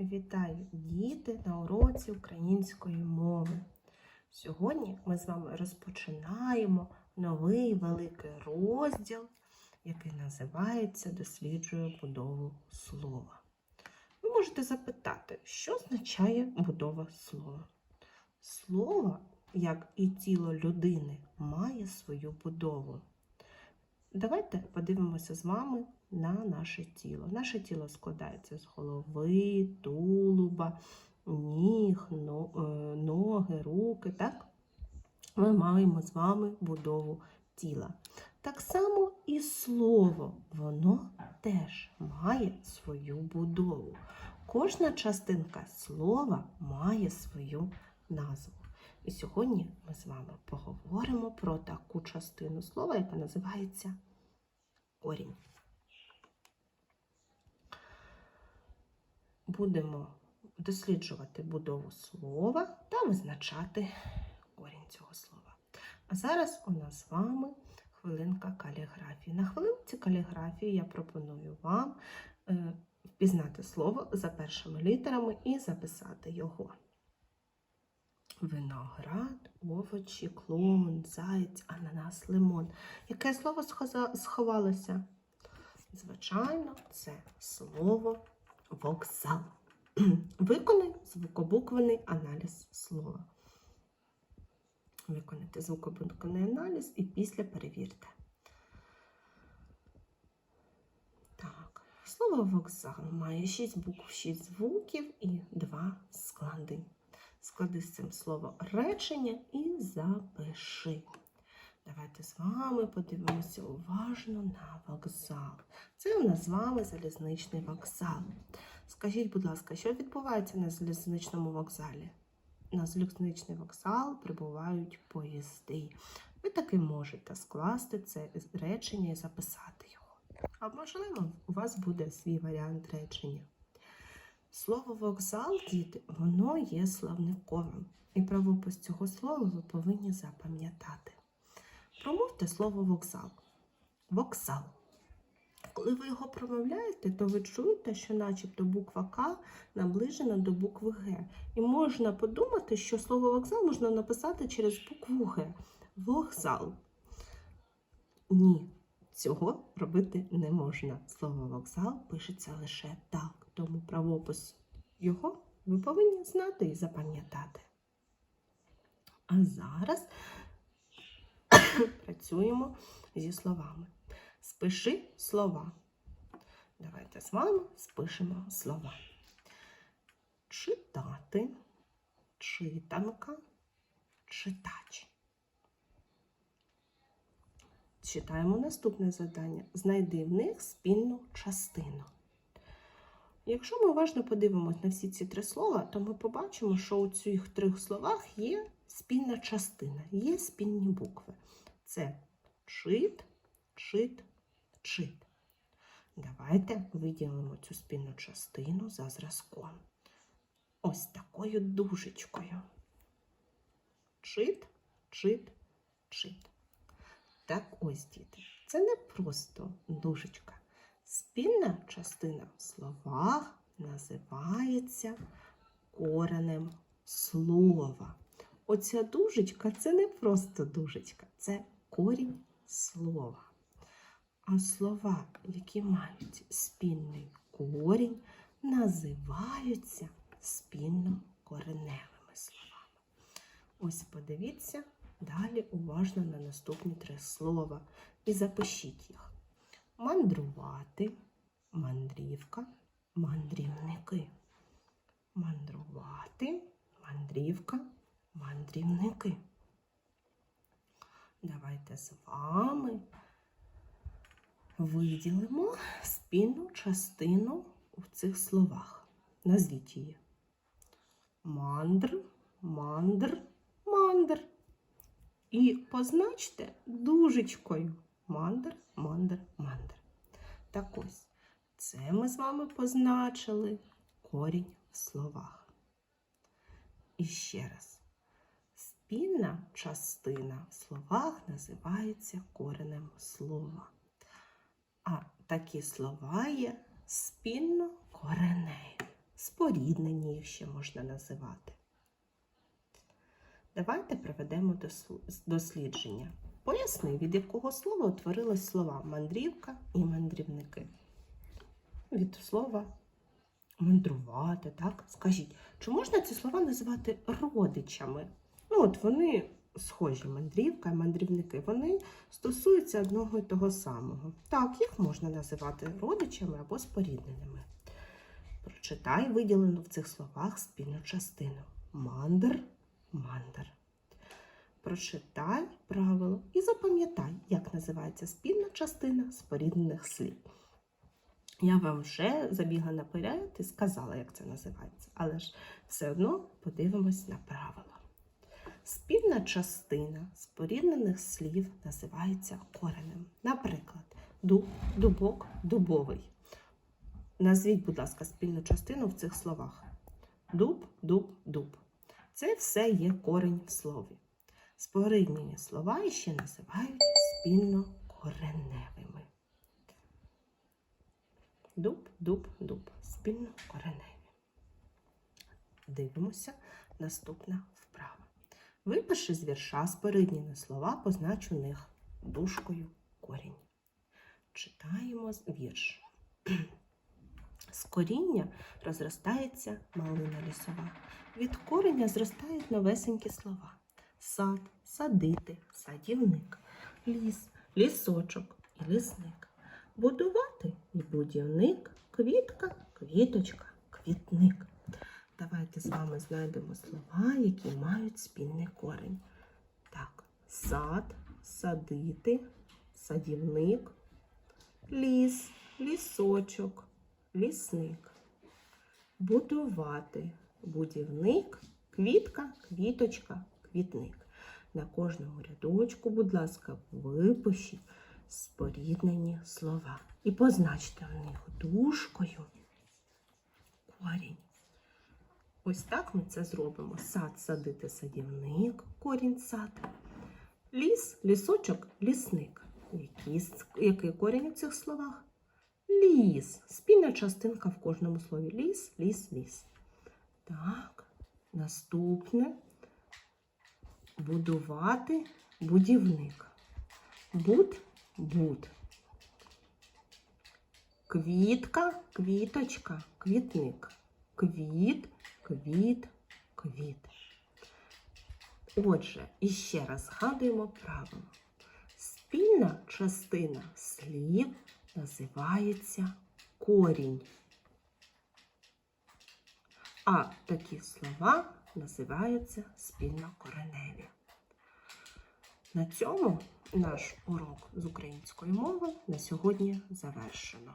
Вітаю діти на уроці української мови. Сьогодні ми з вами розпочинаємо новий великий розділ, який називається Досліджує будову слова. Ви можете запитати, що означає будова слова? Слово, як і тіло людини, має свою будову. Давайте подивимося з вами на наше тіло. Наше тіло складається з голови, тулуба, ніг, е, ноги, руки. Так? Ми маємо з вами будову тіла. Так само і слово, воно теж має свою будову. Кожна частинка слова має свою назву. І сьогодні ми з вами поговоримо про таку частину слова, яка називається корінь. Будемо досліджувати будову слова та визначати корінь цього слова. А зараз у нас з вами хвилинка каліграфії. На хвилинці каліграфії я пропоную вам е, впізнати слово за першими літерами і записати його. Виноград, овочі, клоун, заєць, ананас, лимон. Яке слово сховалося? Звичайно, це слово вокзал. Виконай звукобуквений аналіз слова. Виконайте звукобуквений аналіз і після перевірте. Так, слово вокзал має 6 букв, 6 звуків і 2 склади. Склади з цим слово речення і запиши. Давайте з вами подивимося уважно на вокзал. Це у нас з вами залізничний вокзал. Скажіть, будь ласка, що відбувається на залізничному вокзалі? На залізничний вокзал прибувають поїзди. Ви таки можете скласти це речення і записати його. А можливо, у вас буде свій варіант речення. Слово вокзал, діти, воно є словниковим. І правопис цього слова ви повинні запам'ятати. Промовте слово вокзал. Вокзал. Коли ви його промовляєте, то ви чуєте, що начебто буква К наближена до букви Г. І можна подумати, що слово вокзал можна написати через букву Г. Вокзал. Ні, цього робити не можна. Слово вокзал пишеться лише так, тому правопис його ви повинні знати і запам'ятати. А зараз працюємо зі словами. Спиши слова. Давайте з вами спишемо слова. Читати, читанка, читач. Читаємо наступне завдання. Знайди в них спільну частину. Якщо ми уважно подивимося на всі ці три слова, то ми побачимо, що у цих трьох словах є спільна частина, є спільні букви. Це чит, чит, чит. Давайте виділимо цю спільну частину за зразком. Ось такою дужечкою. Чит, чит, чит. Так ось, діти, це не просто дужечка. Спільна частина в словах називається коренем слова. Оця дужечка це не просто дужечка, це корінь слова. А слова, які мають спільний корінь, називаються спільно кореневими словами. Ось подивіться далі уважно на наступні три слова і запишіть їх. Мандрувати, мандрівка, мандрівники. Мандрувати, мандрівка, мандрівники. Давайте з вами виділимо спільну частину в цих словах. Назвіть її. Мандр, мандр, мандр. І позначте дужечкою. Мандр, мандр, мандр. Так ось, це ми з вами позначили корінь в словах. І ще раз. Спільна частина в словах називається коренем слова. А такі слова є спільно кореневі. споріднені їх ще можна називати. Давайте проведемо дослідження. Поясни, від якого слова утворились слова мандрівка і мандрівники. Від слова мандрувати, так? Скажіть, чи можна ці слова називати родичами? Ну, от вони схожі, мандрівка і мандрівники, вони стосуються одного і того самого. Так, їх можна називати родичами або спорідненими. Прочитай виділену в цих словах спільну частину. Мандр, мандр. Прочитай правило і запам'ятай, як називається спільна частина споріднених слів. Я вам вже забігла наперед і сказала, як це називається, але ж все одно подивимось на правила. Спільна частина споріднених слів називається коренем. Наприклад, дуб, дубок, дубовий. Назвіть, будь ласка, спільну частину в цих словах. Дуб, дуб, дуб. Це все є корень в слові. Споріднені слова ще називають спільно кореневими. Дуб, дуб, дуб. Спільно кореневі. Дивимося наступна вправа. Випиши з вірша споріднені слова, познач у них дужкою корінь. Читаємо вірш. З коріння розростається малина лісова. Від кореня зростають новесенькі слова. Сад, садити, садівник, ліс, лісочок і лісник. Будувати і будівник, квітка, квіточка, квітник. Давайте з вами знайдемо слова, які мають спільний корень. Так, сад, садити, садівник, ліс, лісочок, лісник. Будувати, будівник, квітка, квіточка, квітник. На кожному рядочку, будь ласка, випишіть споріднені слова і позначте в них дужкою корінь. Ось так ми це зробимо. Сад садити садівник, корінь сад. Ліс, лісочок, лісник. Який, який корінь у цих словах? Ліс. Спільна частинка в кожному слові. Ліс, ліс, ліс. Так, наступне. Будувати будівник. Буд, буд. Квітка, квіточка, квітник. Квіт, квіт, квіт. Отже, іще раз згадуємо правило. Спільна частина слів називається корінь. А такі слова називаються спільнокореневі. На цьому наш урок з української мови на сьогодні завершено.